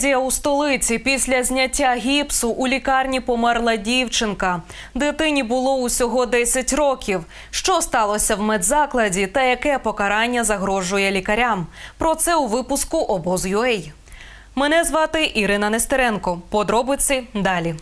Трагедія у столиці. Після зняття гіпсу у лікарні померла дівчинка. Дитині було усього 10 років. Що сталося в медзакладі та яке покарання загрожує лікарям? Про це у випуску обоз.ua. Мене звати Ірина Нестеренко. Подробиці далі.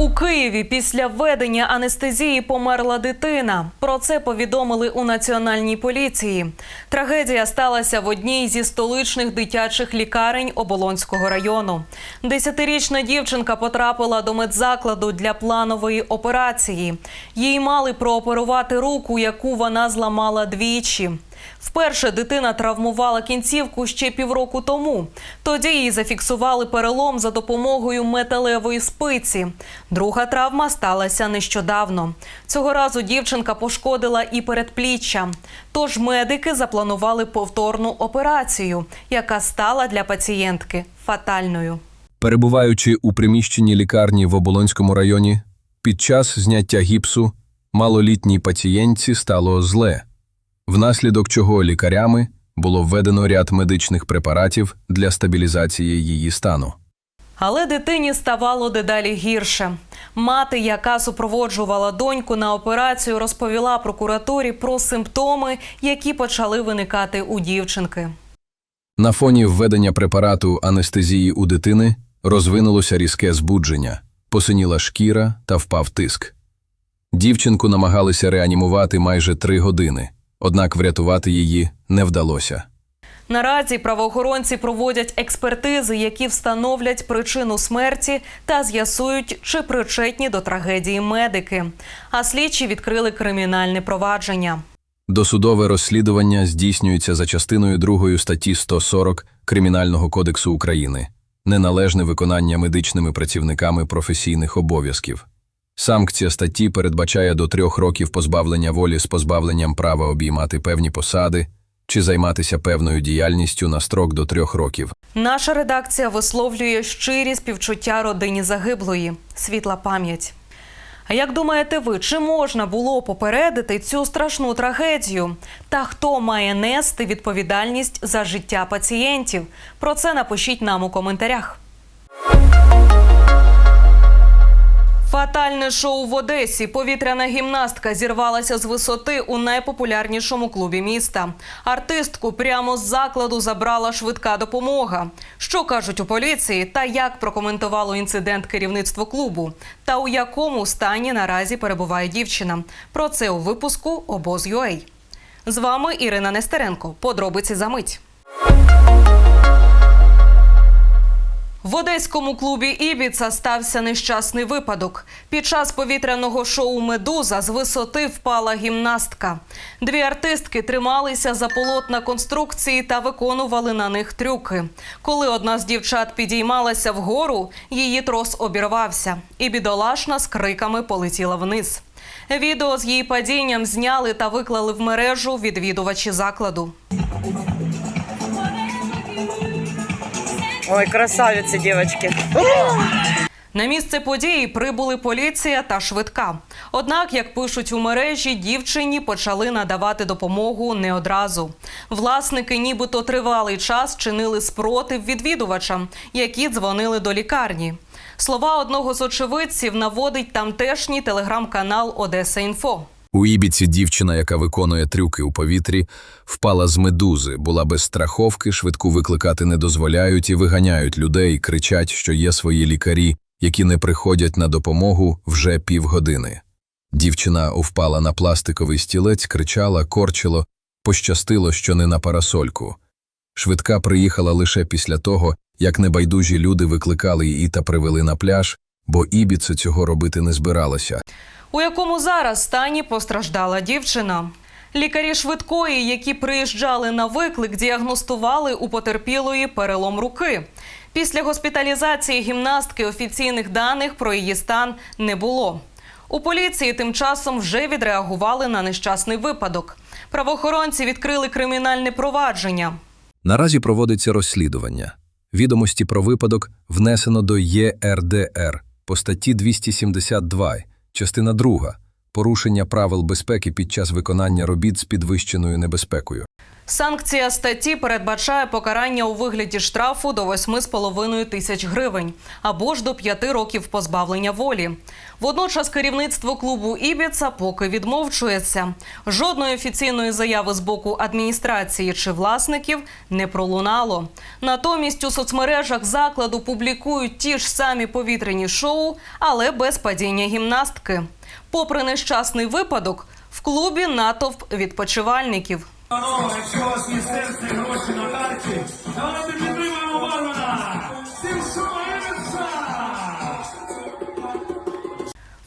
У Києві після введення анестезії померла дитина. Про це повідомили у національній поліції. Трагедія сталася в одній зі столичних дитячих лікарень Оболонського району. Десятирічна дівчинка потрапила до медзакладу для планової операції. Їй мали прооперувати руку, яку вона зламала двічі. Вперше дитина травмувала кінцівку ще півроку тому. Тоді їй зафіксували перелом за допомогою металевої спиці. Друга травма сталася нещодавно. Цього разу дівчинка пошкодила і передпліччя. Тож медики запланували повторну операцію, яка стала для пацієнтки фатальною. Перебуваючи у приміщенні лікарні в Оболонському районі, під час зняття гіпсу малолітній пацієнтці стало зле, внаслідок чого лікарями було введено ряд медичних препаратів для стабілізації її стану. Але дитині ставало дедалі гірше. Мати, яка супроводжувала доньку на операцію, розповіла прокуратурі про симптоми, які почали виникати у дівчинки. На фоні введення препарату анестезії у дитини розвинулося різке збудження, посиніла шкіра та впав тиск. Дівчинку намагалися реанімувати майже три години, однак врятувати її не вдалося. Наразі правоохоронці проводять експертизи, які встановлять причину смерті та з'ясують, чи причетні до трагедії медики. А слідчі відкрили кримінальне провадження. Досудове розслідування здійснюється за частиною 2 статті 140 Кримінального кодексу України неналежне виконання медичними працівниками професійних обов'язків. Санкція статті передбачає до трьох років позбавлення волі з позбавленням права обіймати певні посади чи займатися певною діяльністю на строк до трьох років. Наша редакція висловлює щирі співчуття родині загиблої. Світла пам'ять. А як думаєте ви, чи можна було попередити цю страшну трагедію? Та хто має нести відповідальність за життя пацієнтів? Про це напишіть нам у коментарях. Фатальне шоу в Одесі. Повітряна гімнастка зірвалася з висоти у найпопулярнішому клубі міста. Артистку прямо з закладу забрала швидка допомога. Що кажуть у поліції, та як прокоментувало інцидент керівництво клубу, та у якому стані наразі перебуває дівчина. Про це у випуску обоз.ua. З вами Ірина Нестеренко. Подробиці за мить. В одеському клубі Ібіца стався нещасний випадок. Під час повітряного шоу Медуза з висоти впала гімнастка. Дві артистки трималися за полотна конструкції та виконували на них трюки. Коли одна з дівчат підіймалася вгору, її трос обірвався, і бідолашна з криками полетіла вниз. Відео з її падінням зняли та виклали в мережу відвідувачі закладу. Ой, красавицы, девочки. На місце події прибули поліція та швидка. Однак, як пишуть у мережі, дівчині почали надавати допомогу не одразу. Власники, нібито тривалий час чинили спротив відвідувачам, які дзвонили до лікарні. Слова одного з очевидців наводить тамтешній телеграм-канал Одеса Інфо. У Ібіці дівчина, яка виконує трюки у повітрі, впала з медузи, була без страховки, швидку викликати не дозволяють і виганяють людей, кричать, що є свої лікарі, які не приходять на допомогу вже півгодини. Дівчина впала на пластиковий стілець, кричала, корчило, пощастило, що не на парасольку. Швидка приїхала лише після того, як небайдужі люди викликали її та привели на пляж, бо Ібіца цього робити не збиралася. у якому зараз стані постраждала дівчина. Лікарі швидкої, які приїжджали на виклик, діагностували у потерпілої перелом руки. Після госпіталізації гімнастки офіційних даних про її стан не було. У поліції тим часом вже відреагували на нещасний випадок. Правоохоронці відкрили кримінальне провадження. Наразі проводиться розслідування. Відомості про випадок внесено до ЄРДР по статті 272, частина 2 порушення правил безпеки під час виконання робіт з підвищеною небезпекою. Санкція статті передбачає покарання у вигляді штрафу до 8,5 тисяч гривень або ж до 5 років позбавлення волі. Водночас керівництво клубу Ібіца поки відмовчується. Жодної офіційної заяви з боку адміністрації чи власників не пролунало. Натомість у соцмережах закладу публікують ті ж самі повітряні шоу, але без падіння гімнастки. Попри нещасний випадок, в клубі натовп відпочивальників. Панове, якщо у вас є серце гроші на карті, давайте підтримаємо бармена! Всім шумається!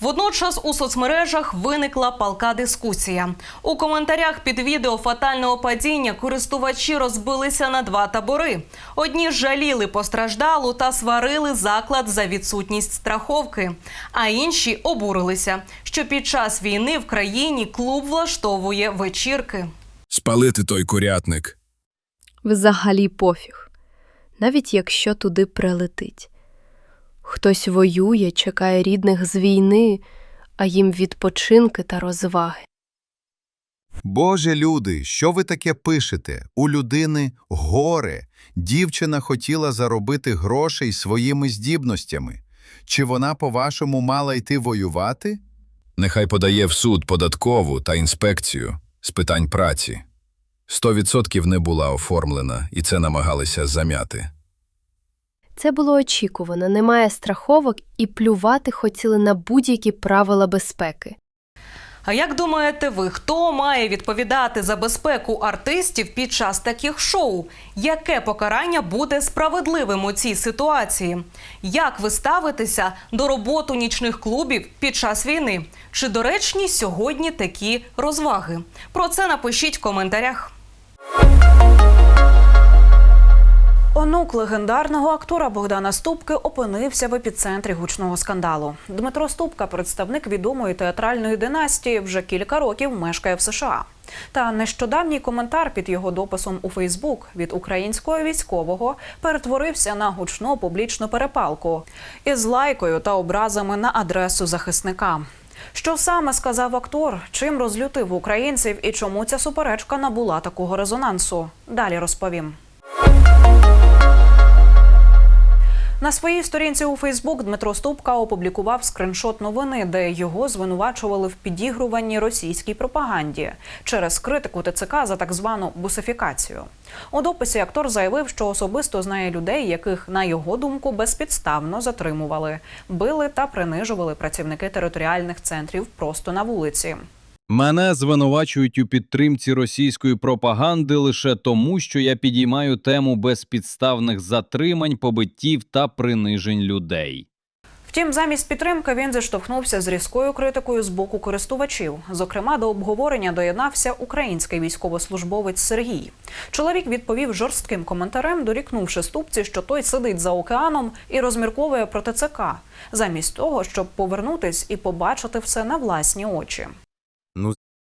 Водночас у соцмережах виникла палка дискусія. У коментарях під відео фатального падіння користувачі розбилися на два табори. Одні жаліли постраждалу та сварили заклад за відсутність страховки, а інші обурилися, що під час війни в країні клуб влаштовує вечірки. Спалити той курятник. Взагалі пофіг, навіть якщо туди прилетить. Хтось воює, чекає рідних з війни, а їм відпочинки та розваги. Боже люди, що ви таке пишете? У людини горе. Дівчина хотіла заробити грошей своїми здібностями. Чи вона, по-вашому, мала йти воювати? Нехай подає в суд податкову та інспекцію з питань праці. Сто відсотків не була оформлена, і це намагалися зам'яти. Це було очікувано, немає страховок і плювати хотіли на будь-які правила безпеки. А як думаєте ви, хто має відповідати за безпеку артистів під час таких шоу? Яке покарання буде справедливим у цій ситуації? Як ви ставитеся до роботи нічних клубів під час війни? Чи доречні сьогодні такі розваги? Про це напишіть в коментарях. Онук легендарного актора Богдана Ступки опинився в епіцентрі гучного скандалу. Дмитро Ступка, представник відомої театральної династії, вже кілька років мешкає в США. Та нещодавній коментар під його дописом у Фейсбук від українського військового перетворився на гучну публічну перепалку із лайкою та образами на адресу захисника. Що саме сказав актор, чим розлютив українців і чому ця суперечка набула такого резонансу? Далі розповім. На своїй сторінці у Фейсбук Дмитро Ступка опублікував скриншот новини, де його звинувачували в підігруванні російській пропаганді через критику ТЦК за так звану бусифікацію. У дописі актор заявив, що особисто знає людей, яких на його думку безпідставно затримували, били та принижували працівники територіальних центрів просто на вулиці. Мене звинувачують у підтримці російської пропаганди лише тому, що я підіймаю тему безпідставних затримань, побиттів та принижень людей. Втім, замість підтримки він зіштовхнувся з різкою критикою з боку користувачів. Зокрема, до обговорення доєднався український військовослужбовець Сергій. Чоловік відповів жорстким коментарем, дорікнувши ступці, що той сидить за океаном і розмірковує про ТЦК, замість того, щоб повернутись і побачити все на власні очі.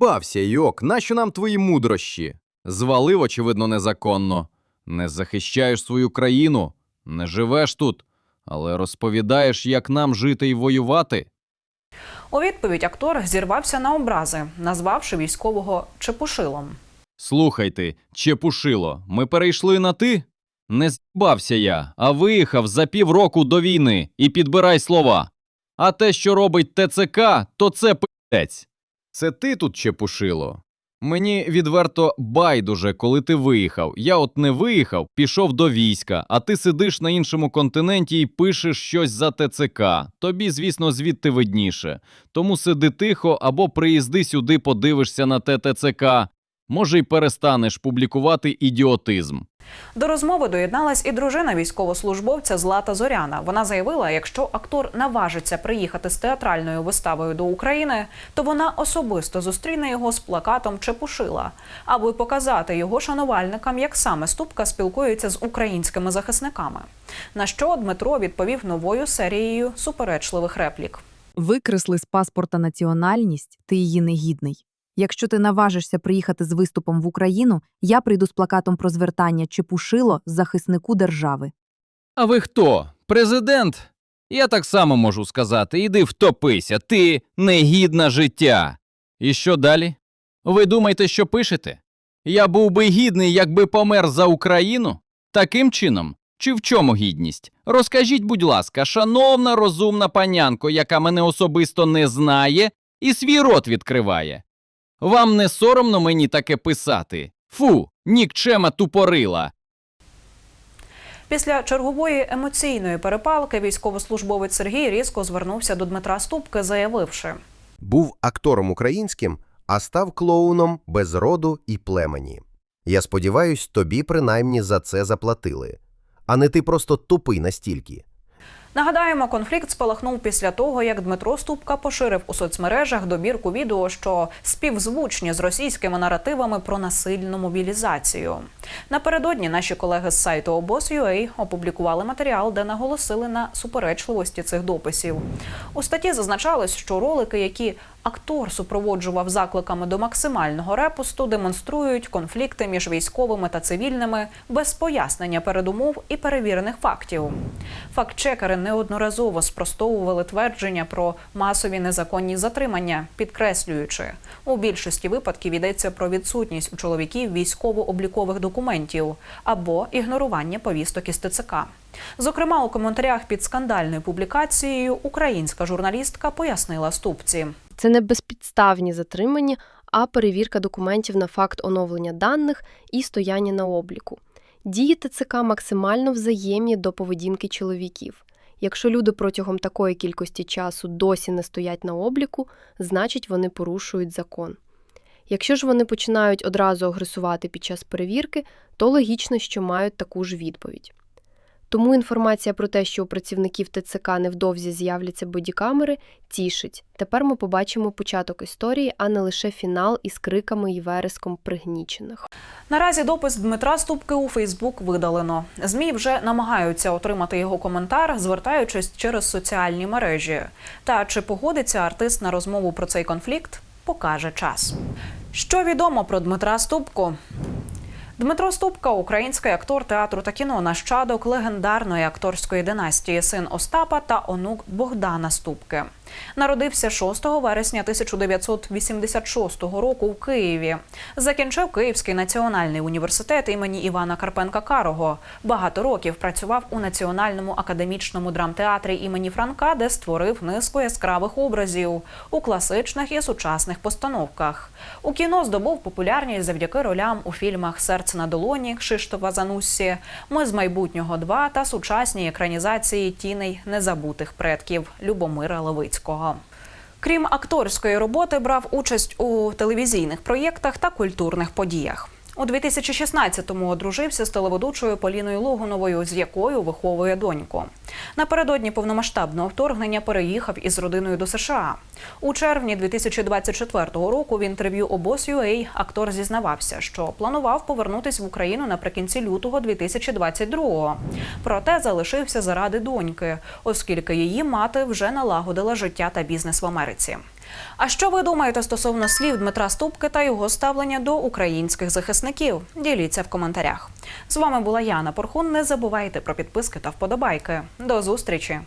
Збався, йок, нащо нам твої мудрощі? Звалив, очевидно, незаконно. Не захищаєш свою країну, не живеш тут, але розповідаєш, як нам жити і воювати. У відповідь актор зірвався на образи, назвавши військового чепушилом. Слухайте, Чепушило, ми перейшли на ти? Не збався я, а виїхав за півроку до війни і підбирай слова. А те, що робить ТЦК, то це пи***ець. Це ти тут Чепушило? Мені відверто байдуже, коли ти виїхав. Я от не виїхав, пішов до війська, а ти сидиш на іншому континенті і пишеш щось за ТЦК. Тобі, звісно, звідти видніше. Тому сиди тихо або приїзди сюди, подивишся на те ТЦК. Може, й перестанеш публікувати ідіотизм. До розмови доєдналась і дружина військовослужбовця Злата Зоряна. Вона заявила, якщо актор наважиться приїхати з театральною виставою до України, то вона особисто зустріне його з плакатом Чепушила, аби показати його шанувальникам, як саме Ступка спілкується з українськими захисниками. На що Дмитро відповів новою серією суперечливих реплік. Викресли з паспорта національність, ти її негідний. Якщо ти наважишся приїхати з виступом в Україну, я прийду з плакатом про звертання Чепушило захиснику держави. А ви хто? Президент? Я так само можу сказати. Іди втопися, ти негідна життя. І що далі? Ви думаєте, що пишете? Я був би гідний, якби помер за Україну? Таким чином? Чи в чому гідність? Розкажіть, будь ласка, шановна розумна панянко, яка мене особисто не знає і свій рот відкриває. Вам не соромно мені таке писати? Фу, нікчема тупорила. Після чергової емоційної перепалки військовослужбовець Сергій різко звернувся до Дмитра Ступки, заявивши: Був актором українським, а став клоуном без роду і племені. Я сподіваюсь, тобі принаймні за це заплатили. А не ти просто тупий настільки. Нагадаємо, конфлікт спалахнув після того, як Дмитро Ступка поширив у соцмережах добірку відео, що співзвучні з російськими наративами про насильну мобілізацію. Напередодні наші колеги з сайту обоз.ua опублікували матеріал, де наголосили на суперечливості цих дописів. У статті зазначалось, що ролики, які актор супроводжував закликами до максимального репосту, демонструють конфлікти між військовими та цивільними без пояснення передумов і перевірених фактів. Фактчекери неодноразово спростовували твердження про масові незаконні затримання, підкреслюючи, у більшості випадків йдеться про відсутність у чоловіків військово-облікових документів або ігнорування повісток із ТЦК. Зокрема, у коментарях під скандальною публікацією українська журналістка пояснила ступці. Це не безпідставні затримання, а перевірка документів на факт оновлення даних і стояння на обліку. Дії ТЦК максимально взаємні до поведінки чоловіків. Якщо люди протягом такої кількості часу досі не стоять на обліку, значить вони порушують закон. Якщо ж вони починають одразу агресувати під час перевірки, то логічно, що мають таку ж відповідь. Тому інформація про те, що у працівників ТЦК невдовзі з'являться бодікамери, тішить. Тепер ми побачимо початок історії, а не лише фінал із криками і вереском пригнічених. Наразі допис Дмитра Ступки у Фейсбук видалено. ЗМІ вже намагаються отримати його коментар, звертаючись через соціальні мережі. Та чи погодиться артист на розмову про цей конфлікт, покаже час. Що відомо про Дмитра Ступку? Дмитро Ступка, український актор театру та кіно, нащадок легендарної акторської династії, син Остапа та онук Богдана Ступки. Народився 6 вересня 1986 року в Києві. Закінчив Київський національний університет імені Івана Карпенка Карого. Багато років працював у Національному академічному драмтеатрі імені Франка, де створив низку яскравих образів у класичних і сучасних постановках. У кіно здобув популярність завдяки ролям у фільмах Серце на долоні Кшиштофа Зануссі, Ми з майбутнього 2 та сучасній екранізації тіней незабутих предків Любомира Левицького. Крім акторської роботи, брав участь у телевізійних проєктах та культурних подіях. У 2016-му одружився з телеведучою Поліною Логуновою, з якою виховує доньку. Напередодні повномасштабного вторгнення переїхав із родиною до США. У червні 2024 року в інтерв'ю обоз.ua актор зізнавався, що планував повернутись в Україну наприкінці лютого 2022-го. Проте залишився заради доньки, оскільки її мати вже налагодила життя та бізнес в Америці. А що ви думаєте стосовно слів Дмитра Ступки та його ставлення до українських захисників? Діліться в коментарях. З вами була Яна Порхун. Не забувайте про підписки та вподобайки. До зустрічі!